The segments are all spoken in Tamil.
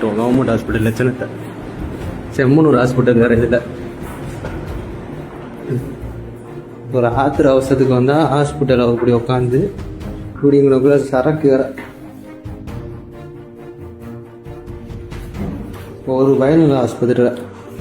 காமிச்சிட்டோம் கவர்மெண்ட் ஹாஸ்பிட்டல் லட்சணத்தை. செம்மனூர் ஹாஸ்பிட்டல் வேறு இதில். ஒரு ஆத்திர அவசரத்துக்கு வந்தால் ஹாஸ்பிட்டல் அப்படி உட்காந்து குடிங்களுக்குள்ள சரக்கு வேற. ஒரு பயனும் இல்லை ஆஸ்பத்திரியில்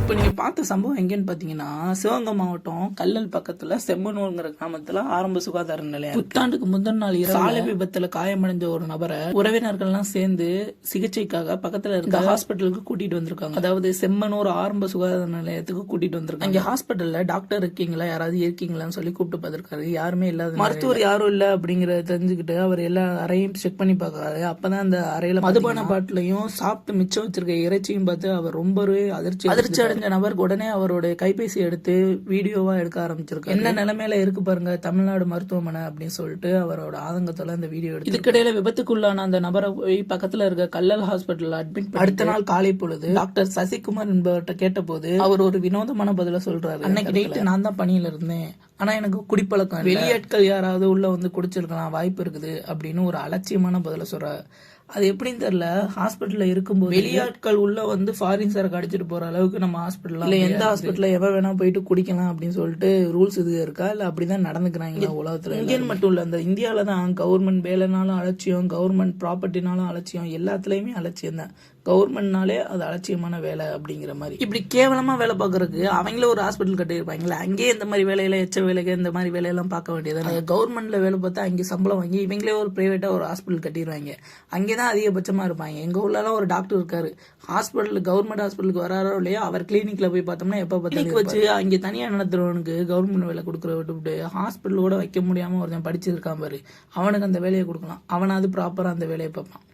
இப்போ நீங்க பார்த்த சம்பவம் எங்கன்னு பாத்தீங்கன்னா சிவகங்கை மாவட்டம் கல்லல் பக்கத்துல செம்மனூர்ங்கிற கிராமத்துல ஆரம்ப சுகாதார நிலையம் புத்தாண்டுக்கு முந்தின நாள் சாலை விபத்துல காயமடைஞ்ச ஒரு நபரை உறவினர்கள்லாம் சேர்ந்து சிகிச்சைக்காக பக்கத்துல இருக்க ஹாஸ்பிட்டலுக்கு கூட்டிட்டு வந்திருக்காங்க. அதாவது செம்மனூர் ஆரம்ப சுகாதார நிலையத்துக்கு கூட்டிட்டு வந்திருக்காங்க. அங்க ஹாஸ்பிட்டல்ல டாக்டர் இருக்கீங்களா? யாராவது இருக்கீங்களான்னு சொல்லி கூப்பிட்டு பார்த்திருக்காரு. யாருமே இல்லாத மருத்துவர் யாரும் இல்ல அப்படிங்கறத தெரிஞ்சுக்கிட்டு அவர் எல்லா அறையும் செக் பண்ணி பார்க்கறாரு. அப்பதான் அந்த அறையில மதுபான பாட்டிலையும் சாப்பிட்டு மிச்சம் வச்சிருக்க இறைச்சியும் பார்த்து அவர் ரொம்பவே அதிர்ச்சி அதிர்ச்சி அடைஞ்ச நபர் உடனே அவருடைய கைபேசி எடுத்து வீடியோவா எடுக்க ஆரம்பிச்சிருக்காரு. என்ன நிலைமையில இருக்கு பாருங்க தமிழ்நாடு மருத்துவமனை அப்படின்னு சொல்லிட்டு அவரோட ஆதங்கத்துல அந்த வீடியோ எடுத்து இதுக்கிடையில விபத்துக்குள்ளான அந்த நபரை போய் பக்கத்துல இருக்க கல்லல் ஹாஸ்பிட்டல் அட்மிட் அடுத்த நாள் காலை பொழுது டாக்டர் சசிகுமார் என்பவர்கிட்ட கேட்டபோது அவர் ஒரு வினோதமான பதில சொல்றாரு. அன்னைக்கு நைட்டு நான் தான் பணியில இருந்தேன். ஆனா எனக்கு குடிப்பழக்கம். வெளியாட்கள் யாராவது உள்ள வந்து குடிச்சிருக்கலாம் வாய்ப்பு இருக்குது அப்படின்னு ஒரு அலட்சியமான பதில சொல்றாரு. அது எப்படின்னு தெரியல. ஹாஸ்பிட்டல்ல இருக்கும்போது வெளியாட்கள் உள்ள வந்து ஃபாரின் சரக்கு அடிச்சிட்டு போற அளவுக்கு நம்ம ஹாஸ்பிட்டல் இல்ல எந்த ஹாஸ்பிட்டல்ல எவ வேணா போயிட்டு குடிக்கலாம் அப்படின்னு சொல்லிட்டு ரூல்ஸ் இது இருக்கா? இல்ல அப்படிதான் நடந்துக்கிறாங்க உலகத்துல இந்தியன் மட்டும் இல்ல இந்த இந்தியால தான் கவர்மெண்ட் வேலைனாலும் அலட்சியம் கவர்மெண்ட் ப்ராப்பர்ட்டினாலும் அலட்சியம் எல்லாத்துலயுமே அலட்சியம் தான் கவர்மெண்ட்னாலே அது அலட்சியமான வேலை அப்படிங்கிற மாதிரி. இப்படி கேவலமா வேலை பார்க்கறதுக்கு அவங்களே ஒரு ஹாஸ்பிட்டல் கட்டியிருப்பாங்களே அங்கேயே இந்த மாதிரி வேலையில எச்ச வேலைக்கு இந்த மாதிரி வேலையெல்லாம் பார்க்க வேண்டியது கவர்மெண்ட்ல வேலை பார்த்தா அங்கே சம்பளம் வாங்கி இவங்களே ஒரு பிரைவேட்டா ஒரு ஹாஸ்பிட்டல் கட்டிடுவாங்க அங்கே தான் அதிகபட்சமா இருப்பாங்க. எங்க ஊர்லலாம் ஒரு டாக்டர் இருக்காரு. ஹாஸ்பிட்டல் கவர்மெண்ட் ஹாஸ்பிட்டலுக்கு வராரோ இல்லையா அவர் கிளினிக்ல போய் பார்த்தோம்னா எப்ப பார்த்தாலும் வச்சு அங்கே தனியா நடத்துறவனுக்கு கவர்மெண்ட் வேலை கொடுக்குற விட்டுவிட்டு ஹாஸ்பிட்டல் கூட வைக்க முடியாம ஒருத்தன் படிச்சிருக்கான் பாரு. அவனுக்கு அந்த வேலையை கொடுக்கலாம். அவனாவது ப்ராப்பரா அந்த வேலையை பார்ப்பான்.